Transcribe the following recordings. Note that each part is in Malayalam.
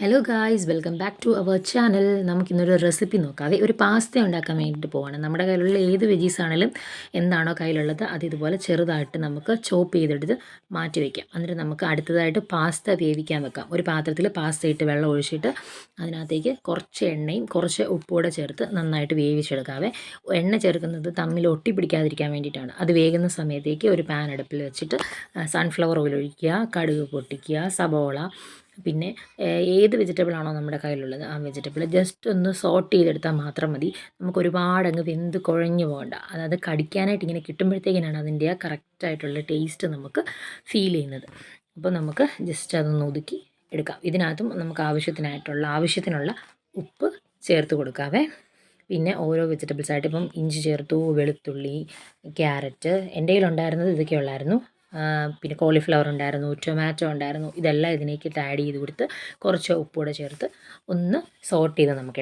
Hello guys welcome back to our channel നമുക്കിന്നൊരു റെസിപ്പി നോക്കാം. അതെ ഒരു പാസ്ത ഉണ്ടാക്കാൻ വേണ്ടിയിട്ട് പോവാണ്. നമ്മുടെ കയ്യിലുള്ള ഏത് വെജീസ് ആണെങ്കിലും എന്താണോ കയ്യിലുള്ളത് അത് ഇതുപോലെ ചെറുതായിട്ട് നമുക്ക് ചോപ്പ് ചെയ്തെടുത്ത് മാറ്റി വയ്ക്കാം എന്നിട്ട് നമുക്ക് അടുത്തതായിട്ട് പാസ്ത വേവിക്കാൻ വെക്കാം. ഒരു പാത്രത്തിൽ പാസ്ത ഇട്ട് വെള്ളം ഒഴിച്ചിട്ട് അതിനകത്തേക്ക് കുറച്ച് എണ്ണയും കുറച്ച് ഉപ്പൂടെ ചേർത്ത് നന്നായിട്ട് വേവിച്ചെടുക്കാവേ. എണ്ണ ചേർക്കുന്നത് തമ്മിൽ ഒട്ടിപ്പിടിക്കാതിരിക്കാൻ വേണ്ടിയിട്ടാണ്. അത് വേകുന്ന സമയത്തേക്ക് ഒരു പാൻ അടുപ്പിൽ വെച്ചിട്ട് സൺഫ്ലവർ ഓയിൽ ഒഴിക്കുക കടുക് പൊട്ടിക്കുക സബോള പിന്നെ ഏത് വെജിറ്റബിൾ ആണോ നമ്മുടെ കയ്യിലുള്ളത് ആ വെജിറ്റബിൾ ജസ്റ്റ് ഒന്ന് സോട്ട് ചെയ്തെടുത്താൽ മാത്രം മതി. നമുക്ക് ഒരുപാട് അങ്ങ് വെന്ത് കുഴഞ്ഞു പോകണ്ട. അതായത് കടിക്കാനായിട്ട് ഇങ്ങനെ കിട്ടുമ്പോഴത്തേക്കിനാണ് അതിന്റെ ആ കറക്റ്റായിട്ടുള്ള ടേസ്റ്റ് നമുക്ക് ഫീൽ ചെയ്യുന്നത്. അപ്പോൾ നമുക്ക് ജസ്റ്റ് അതൊന്ന് ഒതുക്കി എടുക്കാം. ഇതിനകത്തും നമുക്ക് ആവശ്യത്തിനായിട്ടുള്ള ആവശ്യത്തിനുള്ള ഉപ്പ് ചേർത്ത് കൊടുക്കാവേ. പിന്നെ ഓരോ വെജിറ്റബിൾസ് ആയിട്ട് ഇപ്പം ഇഞ്ചി ചേർത്തു വെളുത്തുള്ളി ക്യാരറ്റ് എന്റെ കയ്യിലുണ്ടായിരുന്നത് ഇതൊക്കെ ഉള്ളായിരുന്നു. പിന്നെ കോളിഫ്ലവർ ഉണ്ടായിരുന്നു ടൊമാറ്റോ ഉണ്ടായിരുന്നു ഇതെല്ലാം ഇതിലേക്ക് ആഡ് ചെയ്ത് കൊടുത്ത് കുറച്ച് ഉപ്പൂടെ ചേർത്ത് ഒന്ന് സോട്ട് ചെയ്ത് നമുക്ക്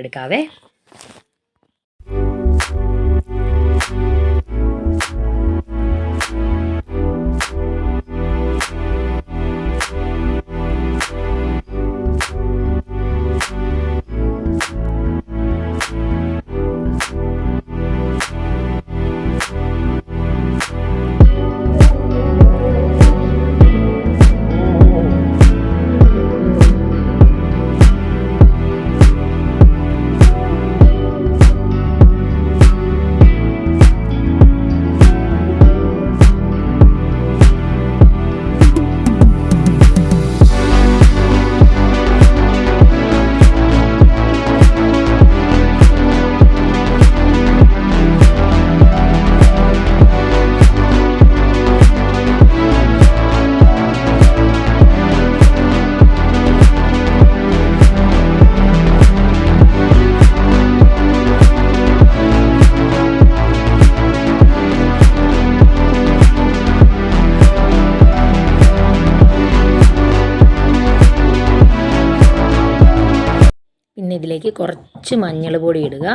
പിന്നെ ഇതിലേക്ക് കുറച്ച് മഞ്ഞൾ പൊടി ഇടുക.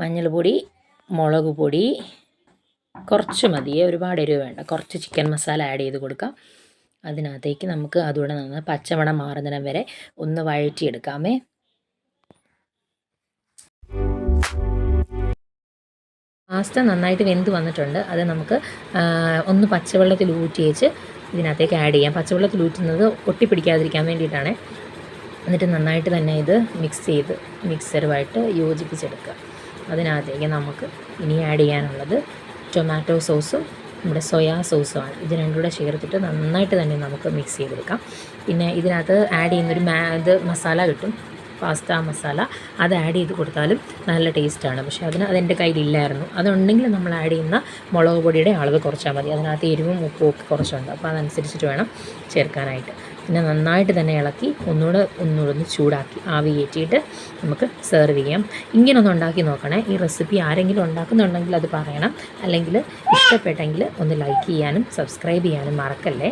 മഞ്ഞൾ പൊടി മുളക് പൊടി കുറച്ച് മതിയേ ഒരുപാട് എരിവ് വേണ്ട. കുറച്ച് ചിക്കൻ മസാല ആഡ് ചെയ്ത് കൊടുക്കാം. അതിനകത്തേക്ക് നമുക്ക് അതുകൂടെ നിന്ന് പച്ചമണം മാറുന്നിടം വരെ ഒന്ന് വഴറ്റിയെടുക്കാമേ. പാസ്ത നന്നായിട്ട് വെന്ത് വന്നിട്ടുണ്ട്. അത് നമുക്ക് ഒന്ന് പച്ചവെള്ളത്തിൽ ഊറ്റി വെച്ച് ഇതിനകത്തേക്ക് ആഡ് ചെയ്യാം. പച്ചവെള്ളത്തിൽ ഊറ്റുന്നത് ഒട്ടിപ്പിടിക്കാതിരിക്കാൻ വേണ്ടിയിട്ടാണ്. എന്നിട്ട് നന്നായിട്ട് തന്നെ ഇത് മിക്സ് ചെയ്ത് മിക്സറുമായിട്ട് യോജിപ്പിച്ചെടുക്കുക. അതിനകത്തേക്ക് നമുക്ക് ഇനി ആഡ് ചെയ്യാനുള്ളത് ടൊമാറ്റോ സോസും നമ്മുടെ സോയാ സോസുമാണ് ഇത് രണ്ടും കൂടെ ചേർത്തിട്ട് നന്നായിട്ട് തന്നെ നമുക്ക് മിക്സ് ചെയ്തെടുക്കാം. പിന്നെ ഇതിനകത്ത് ആഡ് ചെയ്യുന്നൊരു മാ ഇത് മസാല കിട്ടും. പാസ്ത മസാല. അത് ആഡ് ചെയ്ത് കൊടുത്താലും നല്ല ടേസ്റ്റാണ് പക്ഷേ അതിന് അതെന്റെ കയ്യിലില്ലായിരുന്നു. അതുണ്ടെങ്കിൽ നമ്മൾ ആഡ് ചെയ്യുന്ന മുളക് പൊടിയുടെ അളവ് കുറച്ചാൽ മതി. അതിനകത്ത് എരിവും ഉപ്പും ഒക്കെ കുറച്ചുണ്ട്. അപ്പോൾ അതനുസരിച്ചിട്ട് വേണം ചേർക്കാനായിട്ട്. പിന്നെ നന്നായിട്ട് തന്നെ ഇളക്കി ഒന്നുകൂടെ ഒന്നുകൂടെ ഒന്ന് ചൂടാക്കി ആവി കയറ്റിയിട്ട് നമുക്ക് സെർവ് ചെയ്യാം. ഇങ്ങനൊന്ന് ഉണ്ടാക്കി നോക്കണേ. ഈ റെസിപ്പി ആരെങ്കിലും ഉണ്ടാക്കുന്നുണ്ടെങ്കിൽ അത് പറയണം. അല്ലെങ്കിൽ ഇഷ്ടപ്പെട്ടെങ്കിൽ ഒന്ന് ലൈക്ക് ചെയ്യാനും സബ്സ്ക്രൈബ് ചെയ്യാനും മറക്കല്ലേ?